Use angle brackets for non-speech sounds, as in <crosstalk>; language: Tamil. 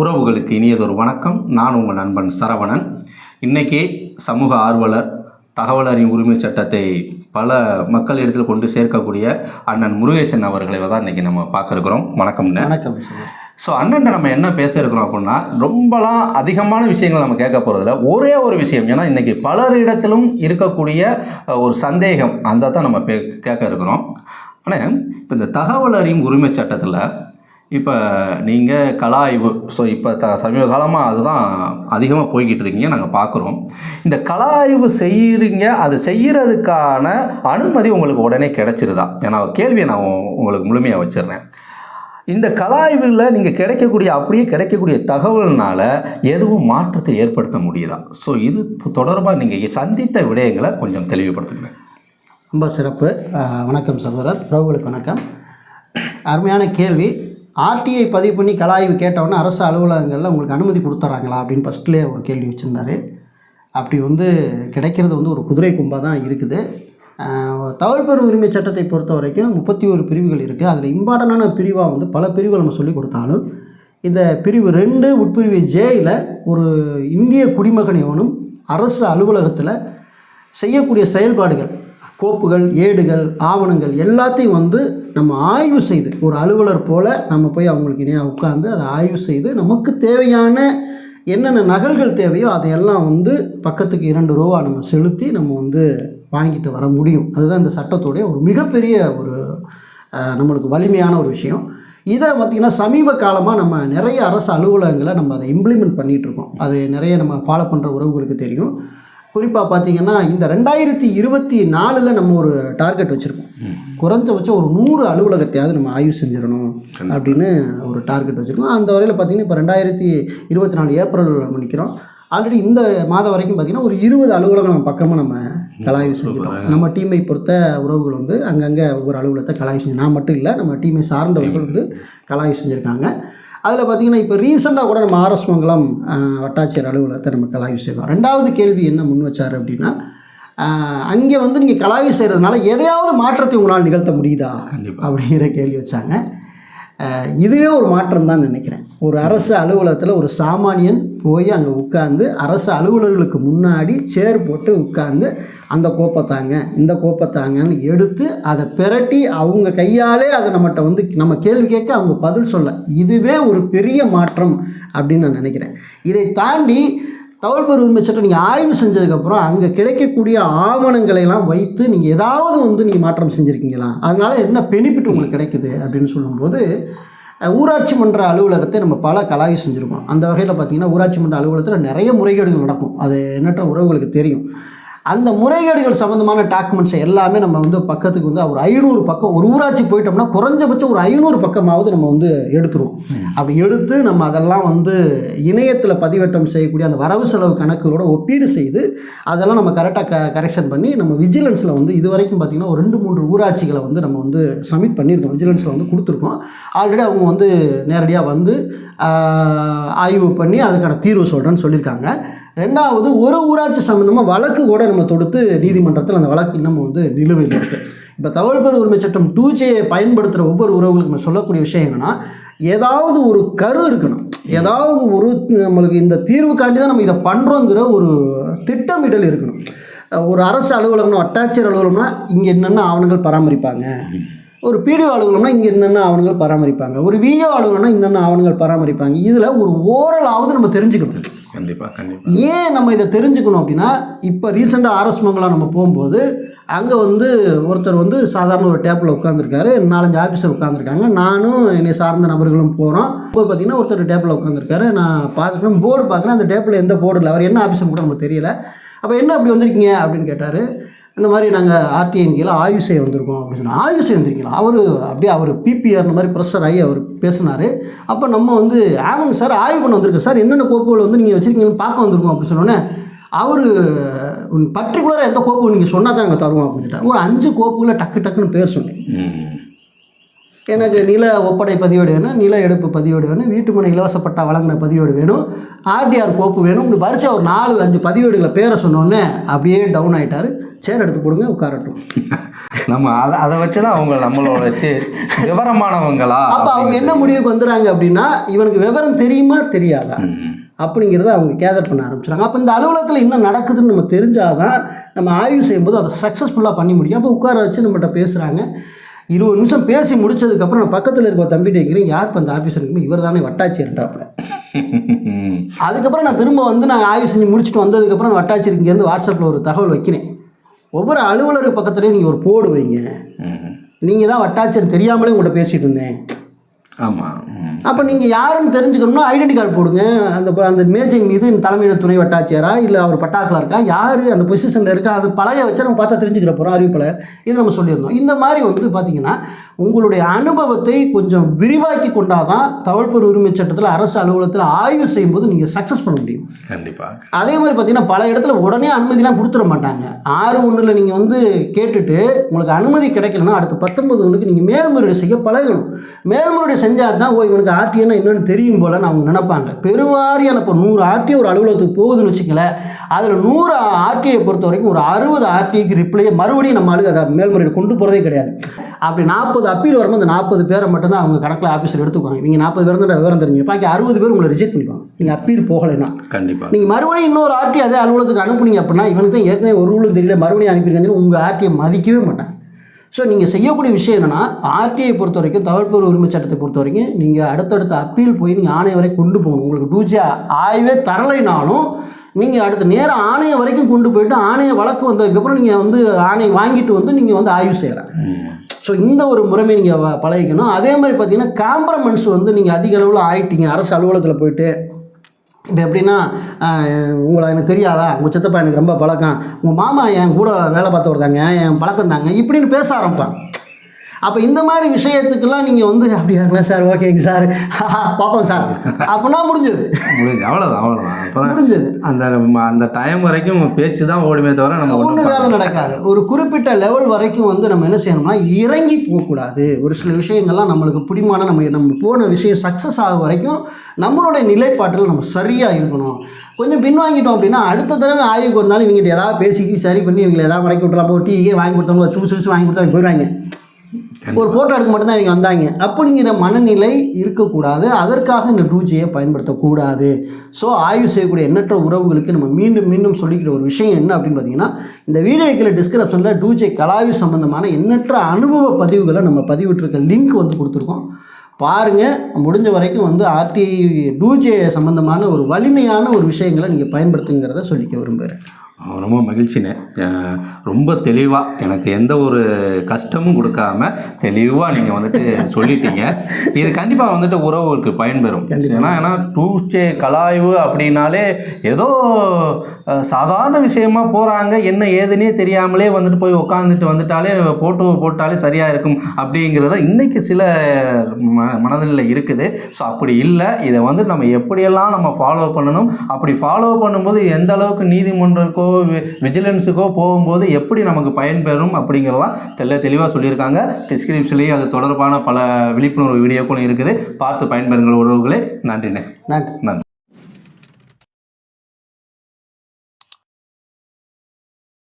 உறவுகளுக்கு இனியதொரு வணக்கம். நான் உங்கள் நண்பன் சரவணன். இன்னைக்கு சமூக ஆர்வலர் தகவல் அறியும் உரிமை சட்டத்தை பல மக்கள் இடத்தில் கொண்டு சேர்க்கக்கூடிய அண்ணன் முருகேசன் அவர்களை தான் இன்னைக்கு நம்ம பார்க்க இருக்கிறோம் வணக்கம்ண்ணே வணக்கம் சார். ஸோ அண்ணன்ட்ட நம்ம என்ன பேச இருக்கிறோம் அப்படின்னா ரொம்பலாம் அதிகமான விஷயங்கள் நம்ம கேட்க போகிறதில்ல ஒரே ஒரு விஷயம் ஏன்னா இன்றைக்கி பலரிடத்திலும் இருக்கக்கூடிய ஒரு சந்தேகம் அந்த தான் நம்ம பே கேட்க இருக்கிறோம் ஆனால் இப்போ இந்த தகவல் அறியும் உரிமை சட்டத்தில் இப்போ நீங்கள் கலா ஆய்வு ஸோ இப்போ த சமீப காலமாக அதுதான் அதிகமாக போய்கிட்டு இருக்கீங்க நாங்கள் பார்க்குறோம் இந்த கலா ஆய்வு செய்கிறீங்க அது செய்கிறதுக்கான அனுமதி உங்களுக்கு உடனே கிடைச்சிருதா? ஏன்னா கேள்வியை நான் உங்களுக்கு முழுமையாக வச்சிடுறேன். இந்த கலாய்வில் நீங்கள் கிடைக்கக்கூடிய அப்படியே கிடைக்கக்கூடிய தகவல்னால எதுவும் மாற்றத்தை ஏற்படுத்த முடியுதா? ஸோ இது தொடர்பாக நீங்கள் சந்தித்த விடயங்களை கொஞ்சம் தெளிவுபடுத்துங்க ரொம்ப சிறப்பு. வணக்கம் சகோதரர். பிரபுகளுக்கு வணக்கம். அருமையான கேள்வி. ஆர்டிஐ பதிவு பண்ணி கலாய்வு கேட்டவுடனே அரசு அலுவலகங்களில் உங்களுக்கு அனுமதி கொடுத்துட்றாங்களா அப்படின்னு ஃபஸ்ட்லேயே ஒரு கேள்வி வச்சுருந்தாரு. அப்படி வந்து கிடைக்கிறது வந்து ஒரு குதிரை கும்பாக தான் இருக்குது. தகவல்பெறும் உரிமை சட்டத்தை பொறுத்த வரைக்கும் முப்பத்தி ஒரு பிரிவுகள் இருக்குது அதில் இம்பார்ட்டண்டான பிரிவாக வந்து பல பிரிவுகள் நம்ம சொல்லி கொடுத்தாலும் இந்த பிரிவு ரெண்டு உட்பிரிவு ஜேயில் ஒரு இந்திய குடிமகன் எவனும் அரசு அலுவலகத்தில் செய்யக்கூடிய செயல்பாடுகள் கோப்புகள் ஏடுகள் ஆவணங்கள் எல்லாத்தையும் வந்து நம்ம ஆய்வு செய்து ஒரு அலுவலர் போல் நம்ம போய் அவங்களுக்கு இணையாக உட்காந்து அதை ஆய்வு செய்து நமக்கு தேவையான என்னென்ன நகல்கள் தேவையோ அதையெல்லாம் வந்து பக்கத்துக்கு இரண்டு ரூபா நம்ம செலுத்தி நம்ம வந்து வாங்கிட்டு வர முடியும். அதுதான் இந்த சட்டத்துடைய ஒரு மிகப்பெரிய ஒரு நம்மளுக்கு வலிமையான ஒரு விஷயம். இதை பார்த்திங்கன்னா சமீப காலமாக நம்ம நிறைய அரசு அலுவலகங்களை நம்ம அதை இம்ப்ளிமெண்ட் பண்ணிகிட்டு இருக்கோம். அது நிறைய நம்ம ஃபாலோ பண்ணுற உறவுகளுக்கு தெரியும். குறிப்பாக பார்த்தீங்கன்னா இந்த ரெண்டாயிரத்தி இருபத்தி நாலில் நம்ம ஒரு டார்கெட் வச்சுருக்கோம். குறைஞ்சபட்சம் ஒரு நூறு அலுவலகத்தையாவது நம்ம ஆய்வு செஞ்சிடணும் அப்படின்னு ஒரு டார்கெட் வச்சுருக்கோம். அந்த வரையில் பார்த்தீங்கன்னா இப்போ ரெண்டாயிரத்தி இருபத்தி நாலு ஏப்ரல் நம்ம நிற்கிறோம் ஆல்ரெடி இந்த மாதம் வரைக்கும் பார்த்தீங்கன்னா ஒரு இருபது அலுவலகம் நம்ம பக்கமாக நம்ம கலாய்வு செஞ்சிட்டோம் நம்ம டீமை பொறுத்த உறவுகள் வந்து அங்கங்கே ஒவ்வொரு அலுவலகத்தை கலாய்வு செஞ்சு நான் மட்டும் இல்லை நம்ம டீமை சார்ந்தவர்கள் வந்து கலாய்வு செஞ்சுருக்காங்க. அதில் பார்த்தீங்கன்னா இப்போ ரீசெண்டாக கூட நம்ம ஆர்எஸ் மங்கலம் வட்டாட்சியர் அலுவலகத்தை நம்ம கலாய்வு செய்தோம். ரெண்டாவது கேள்வி என்ன முன் வச்சார் அப்படின்னா அங்கே வந்து நீங்கள் கலாய்வு செய்கிறதுனால எதையாவது மாற்றத்தை உங்களால் நிகழ்த்த முடியுதா. அப்படிங்கிற கேள்வி வச்சாங்க. இதுவே ஒரு மாற்றம் தான் நினைக்கிறேன். ஒரு அரசு அலுவலகத்தில் ஒரு சாமானியன் போய் அங்கே உட்காந்து அரசு அலுவலர்களுக்கு முன்னாடி சேர் போட்டு உட்காந்து அந்த கோப்பத்தாங்க இந்த கோப்பத்தாங்கன்னு எடுத்து அதை பிரட்டி அவங்க கையாலே அதை நம்மகிட்ட வந்து நம்ம கேள்வி கேட்க அவங்க பதில் சொல்ல. இதுவே ஒரு பெரிய மாற்றம் அப்படின்னு நான் நினைக்கிறேன். இதை தாண்டி தகவல்பெரு உரிமை சட்டம் நீங்கள் ஆய்வு செஞ்சதுக்கப்புறம் அங்கே கிடைக்கக்கூடிய ஆவணங்களை எல்லாம் வைத்து நீங்கள் ஏதாவது வந்து நீங்கள் மாற்றம் செஞ்சுருக்கீங்களா? அதனால் என்ன பெனிஃபிட் உங்களுக்கு கிடைக்குது அப்படின்னு சொல்லும்போது ஊராட்சி மன்ற அலுவலகத்தை நம்ம பல கலாய்வு செஞ்சுருக்கோம். அந்த வகையில் பார்த்தீங்கன்னா ஊராட்சி மன்ற அலுவலகத்தில் நிறைய முறைகேடுகள் நடக்கும். அது எண்ணற்ற உறவுகளுக்கு தெரியும். அந்த முறைகேடுகள் சம்மந்தமான டாக்குமெண்ட்ஸ் எல்லாமே நம்ம வந்து பக்கத்துக்கு வந்து ஒரு ஐநூறு பக்கம் ஒரு ஊராட்சி போயிட்டோம்னா குறைஞ்சபட்சம் ஒரு ஐநூறு பக்கமாவது நம்ம வந்து எடுத்துருவோம். அப்படி எடுத்து நம்ம அதெல்லாம் வந்து இணையத்தில் பதிவேற்றம் செய்யக்கூடிய அந்த வரவு செலவு கணக்குகளோட ஒப்பீடு செய்து அதெல்லாம் நம்ம கரெக்டாக க கரெக்ஷன் பண்ணி நம்ம விஜிலன்ஸில் வந்து இது வரைக்கும் பார்த்திங்கன்னா ஒரு ரெண்டு மூன்று ஊராட்சிகளை வந்து நம்ம வந்து சப்மிட் பண்ணியிருக்கோம். விஜிலன்ஸில் வந்து கொடுத்துருக்கோம். ஆல்ரெடி அவங்க வந்து நேரடியாக வந்து ஆய்வு பண்ணி அதுக்கான தீர்வு சொல்கிறேன்னு சொல்லியிருக்காங்க. ரெண்டாவது ஒரு ஊராட்சி சம்மந்தமாக வழக்கு கூட நம்ம தொடுத்து நீதிமன்றத்தில் அந்த வழக்கு இன்னமும் வந்து நிலுவையில் இருக்குது இப்போ தகவல்பெரு உரிமை சட்டம் டூ ஜேயை பயன்படுத்துகிற ஒவ்வொரு உறவுகளுக்கும் நம்ம சொல்லக்கூடிய விஷயம் என்னென்னா ஏதாவது ஒரு கரு இருக்கணும். ஏதாவது ஒரு நம்மளுக்கு இந்த தீர்வுக்காண்டி தான் நம்ம இதை பண்ணுறோங்கிற ஒரு திட்டமிடல் இருக்கணும். ஒரு அரசு அலுவலகம்னா வட்டாட்சியர் அலுவலகம்னா இங்கே என்னென்ன ஆவணங்கள் பராமரிப்பாங்க? ஒரு பிடிஓ அலுவலகம்னா இங்கே என்னென்ன ஆவணங்கள் பராமரிப்பாங்க? ஒரு விஓ அலுவலகம்னா என்னென்ன ஆவணங்கள் பராமரிப்பாங்க? இதில் ஒரு ஓரலாவது நம்ம தெரிஞ்சுக்கணும். கண்டிப்பாக கண்டிப்பாக ஏன் நம்ம இதை தெரிஞ்சுக்கணும் அப்படின்னா இப்போ ரீசெண்டாக ஆர்எஸ் மங்கலம் நம்ம போகும்போது அங்கே வந்து ஒருத்தர் வந்து சாதாரண ஒரு டேப்பில் உட்காந்துருக்காரு நாலஞ்சு ஆஃபீஸர் உட்காந்துருக்காங்க நானும் என்னை சார்ந்த நபர்களும் போகிறோம் இப்போ பார்த்தீங்கன்னா ஒருத்தர் டேப்பில் உட்காந்துருக்காரு நான் பார்க்குறேன் போர்டு பார்க்குறேன். அந்த டேப்பில் எந்த போர்டு இல்லை அவர் என்ன ஆஃபீஸர் கூட நமக்கு தெரியல. அப்போ என்ன அப்படி வந்திருக்கீங்க அப்படின்னு கேட்டார். இந்த மாதிரி நாங்கள் ஆர்டிஎன் கீழே ஆய்வு செய்ய வந்திருக்கோம் அப்படின்னு சொன்னோம் ஆய்வு செய்ய வந்திருக்கீங்களா? அவர் அப்படியே அவர் பிபிஆர் இந்த மாதிரி ப்ரெஷர் ஆகி அவர் பேசினார். அப்போ நம்ம வந்து ஆமாங்க சார் ஆய்வு பண்ண வந்திருக்கோம் சார் என்னென்ன கோப்புகள் வந்து நீங்கள் வச்சுருக்கீங்கன்னு பார்க்க வந்திருக்கோம் அப்படின்னு சொன்னோன்னே அவர் பர்டிகுலராக எந்த கோப்பு நீங்கள் சொன்னால் தான் நாங்கள் தருவோம் அப்படின்ட்டு ஒரு அஞ்சு கோப்புகளை டக்கு டக்குன்னு பேர் சொன்னேன். எனக்கு நில ஒப்படை பதிவேடு வேணும் நில எடுப்பு பதிவேடு வேணும் வீட்டு மனை இலவச பட்டா வழங்கின பதிவேடு வேணும் ஆர்டிஆர் கோப்பு வேணும். இப்படி வரிசை ஒரு நாலு அஞ்சு பதிவேடுகளை பேரை சொன்னோன்னே அப்படியே டவுன் ஆகிட்டார் சேர் எடுத்து போடுங்க உட்காரட்டும். நம்ம அதை அதை வச்சு தான் அவங்க நம்மளோட வச்சு விவரமானவங்களா அப்போ அவங்க என்ன முடிவுக்கு வந்துடுறாங்க அப்படின்னா இவனுக்கு விவரம் தெரியுமா தெரியாதா. அப்படிங்கிறத அவங்க கேதர் பண்ண ஆரம்பிச்சிடுறாங்க. அப்போ இந்த அலுவலகத்தில் என்ன நடக்குதுன்னு நம்ம தெரிஞ்சாதான் நம்ம ஆய்வு செய்யும்போது அதை சக்ஸஸ்ஃபுல்லாக பண்ணி முடியும். அப்போ உட்கார வச்சு நம்மகிட்ட பேசுகிறாங்க இருபது நிமிஷம் பேசி முடிச்சதுக்கப்புறம் நான் பக்கத்தில் இருக்க தம்பிட்டு கேட்குறேன் யார் இப்போ அந்த ஆஃபீஸர் இருக்குமோ இவர் தானே வட்டாட்சியர்ன்றாப்புல. ம். <laughs> அதுக்கப்புறம் நான் திரும்ப வந்து நான் ஆய்வு செஞ்சு முடிச்சுட்டு வந்ததுக்கப்புறம் நான் வட்டாட்சியர் இங்கேருந்து வாட்ஸ்அப்பில் ஒரு தகவல் வைக்கிறேன். ஒவ்வொரு அலுவலர் பக்கத்துலேயும் நீங்கள் ஒரு போடு வைங்க. ம். நீங்கள் தான் வட்டாட்சியர் தெரியாமலே உங்கள்கிட்ட பேசிகிட்டு இருந்தேன். ஆமா. ம். அப்போ நீங்கள் யாருன்னு தெரிஞ்சுக்கணும்னா ஐடென்டி கார்டு போடுங்க. அந்த அந்த மேஜை மீது இந்த தலைமையில துணை வட்டாட்சியரா இல்லை அவர் பட்டாக்கில் இருக்கா? யார் அந்த பொசிஷனில் இருக்கா? அது பழைய வச்சு நம்ம பார்த்தா தெரிஞ்சுக்கிற போகிறோம் அறிவிப்பில். இது நம்ம சொல்லியிருந்தோம். இந்த மாதிரி வந்து பார்த்தீங்கன்னா உங்களுடைய அனுபவத்தை கொஞ்சம் விரிவாக்கி கொண்டாதான் தகவல்பொருள் உரிமை சட்டத்தில் அரசு அலுவலகத்தில் ஆய்வு செய்யும்போது நீங்கள் சக்ஸஸ் பண்ண முடியும். கண்டிப்பா. அதே மாதிரி பார்த்தீங்கன்னா பல இடத்துல உடனே அனுமதிலாம் கொடுத்துட மாட்டாங்க. ஆறு ஒன்றில் நீங்கள் வந்து கேட்டுட்டு உங்களுக்கு அனுமதி கிடைக்கலன்னா அடுத்த பத்தொன்பது ஒன்றுக்கு நீங்கள் மேல்முறையீடு செய்ய பழகணும். மேல்முறையீடு செஞ்சால் தான் ஓ இவனுக்கு ஆர்டிஓன்னா என்னன்னு தெரியும் போலன்னு அவங்க நினைப்பாங்க. பெருவாரியான இப்போ நூறு ஆர்டிஓ ஒரு அலுவலகத்துக்கு போகுதுன்னு வச்சுக்கங்களேன் அதில் நூறு ஆர்டிஐ பொறுத்த வரைக்கும் ஒரு அறுபது ஆர்டிஐக்கு ரிப்ளையை மறுபடியும் நம்ம ஆளுக்கு அதை மேல்முறையீடு கொண்டு போகிறதே கிடையாது. அப்படி நாற்பது அப்பீல் வரும்போது அந்த நாற்பது பேரை மட்டும்தான் அவங்க கணக்கில் ஆஃபீஸில் எடுத்துக்குவாங்க. நீங்கள் நாற்பது பேர் விவரம் தெரிஞ்சு பாக்கி அறுபது பேர் உங்களை ரிஜெக்ட் பண்ணிடுவாங்க நீங்கள் அப்பீல் போகலைன்னா. கண்டிப்பா. நீங்கள் மறுபடியும் இன்னொரு ஆர்டி அதே அலுவலகத்துக்கு அனுப்புனீங்க அப்படின்னா இவனுக்கு தான் ஏற்கனவே ஒரு ரூலும் தெரியல மறுபடியும் அனுப்பியிருக்காங்கன்னு உங்கள் ஆர்டியை மதிக்கவே மாட்டாங்க. ஸோ நீங்கள் செய்யக்கூடிய விஷயம் என்னென்னா ஆர்டிஐ பொறுத்த வரைக்கும் தகவல்பொருள் உரிமை சட்டத்தை பொறுத்த வரைக்கும் நீங்கள் அடுத்தடுத்த அப்பீல் போய் நீங்கள் ஆணையம் வரை கொண்டு போகணும். உங்களுக்கு டூஜி ஆய்வே தரலைனாலும் நீங்கள் அடுத்த நேரம் ஆணையம் வரைக்கும் கொண்டு போயிட்டு ஆணைய வழக்கு வந்ததுக்கப்புறம் நீங்கள் வந்து ஆணையம் வாங்கிட்டு வந்து நீங்கள் வந்து ஆய்வு செய்யலாம். ம். ஸோ இந்த ஒரு முறைமை நீங்கள் பழகிக்கணும். அதே மாதிரி பார்த்தீங்கன்னா காம்ப்ரமெண்ட்ஸ் வந்து நீங்கள் அதிக அளவில் ஆயிட்டீங்க. அரசு அலுவலகத்தில் போயிட்டு இப்போ எப்படின்னா உங்களை எனக்கு தெரியாதா? உங்கள் சித்தப்பா எனக்கு ரொம்ப பழக்கம். உங்கள் மாமா என் கூட வேலை பார்த்தவர் தாங்க என் பழக்கம் தாங்க இப்படின்னு பேச ஆரம்பிப்பான் அப்போ இந்த மாதிரி விஷயத்துக்கெல்லாம் நீங்கள் வந்து அப்படியாங்களா சார் ஓகேங்க சார். <laughs> பார்ப்போம் சார். அப்படின்னா முடிஞ்சது. முடிஞ்சு அவ்வளோதான் அவ்வளோதான் முடிஞ்சது. அந்த அந்த டைம் வரைக்கும் பேச்சு தான் ஓடுமே தவிர நம்ம ஒன்றும் ஒன்றும் வேலை நடக்காது. ஒரு குறிப்பிட்ட லெவல் வரைக்கும் வந்து நம்ம என்ன செய்யணும்னா இறங்கி போகக்கூடாது. ஒரு சில விஷயங்கள்லாம் நம்மளுக்கு பிடிமான நம்ம நம்ம போன விஷயம் சக்ஸஸ் ஆக வரைக்கும் நம்மளுடைய நிலைப்பாட்டில் நம்ம சரியாக இருக்கணும். கொஞ்சம் பின்வாங்கிட்டோம் அப்படின்னா அடுத்த தடவை ஆய்வுக்கு வந்தாலும் இவங்ககிட்ட ஏதாவது பேசி சரி பண்ணி இவங்களை ஏதாவது மறைக்க விட்டுலாம் போய் டீயே வாங்கி கொடுத்தவங்க சூஸ் சூஸ் வாங்கி கொடுத்தா போயிடுவாங்க. ஒரு ஃபோட்டோ எடுக்க மட்டும்தான் இவங்க வந்தாங்க. அப்படிங்கிற மனநிலை இருக்கக்கூடாது. அதற்காக இந்த டூஜியை பயன்படுத்தக்கூடாது. ஸோ ஆய்வு செய்யக்கூடிய எண்ணற்ற உறவுகளுக்கு நம்ம மீண்டும் மீண்டும் சொல்லிக்கிற ஒரு விஷயம் என்ன அப்படின்னு பார்த்தீங்கன்னா இந்த வீடியோக்கில் டிஸ்கிரிப்ஷனில் டூஜே கலாய்வு சம்பந்தமான எண்ணற்ற அனுபவ பதிவுகளை நம்ம பதிவிட்டிருக்க லிங்க் வந்து கொடுத்துருக்கோம். பாருங்கள் முடிஞ்ச வரைக்கும் வந்து ஆர்டிஐ டூஜே சம்பந்தமான ஒரு வலிமையான ஒரு விஷயங்களை நீங்கள் பயன்படுத்துங்கிறத சொல்லிக்க விரும்புகிறேன் ரொம்ப மகிழ்ச்சினே ரொம்ப தெளிவாக எனக்கு எந்த ஒரு கஷ்டமும் கொடுக்காம தெளிவாக நீங்கள் வந்துட்டு சொல்லிட்டீங்க. இது கண்டிப்பாக வந்துட்டு உறவுக்கு பயன்பெறும். ஏன்னா ஏன்னா டூஸ்டே கலாய்வு அப்படின்னாலே ஏதோ சாதாரண விஷயமா போகிறாங்க என்ன ஏதுன்னே தெரியாமலே வந்துட்டு போய் உட்காந்துட்டு வந்துட்டாலே போட்டோ போட்டாலே சரியாக இருக்கும் அப்படிங்கிறத இன்னைக்கு சில ம மனதில் இருக்குது. ஸோ அப்படி இல்லை. இதை வந்து நம்ம எப்படியெல்லாம் நம்ம ஃபாலோ பண்ணணும்? அப்படி ஃபாலோ பண்ணும்போது எந்த அளவுக்கு நீதிமன்றக்கோ வி- விஜிலன்ஸுக்கோ போகும்போது எப்படி நமக்கு பயன்பெறும் அப்படிங்கிறதெல்லாம் தெல்ல தெளிவாக சொல்லியிருக்காங்க. டிஸ்கிரிப்ஷன்லேயும் அது தொடர்பான பல விழிப்புணர்வு வீடியோக்களும் இருக்குது. பார்த்து பயன்பெறுங்கள் உறவுகளே. நன்றிண்ணே. நன்றி. நன்றி.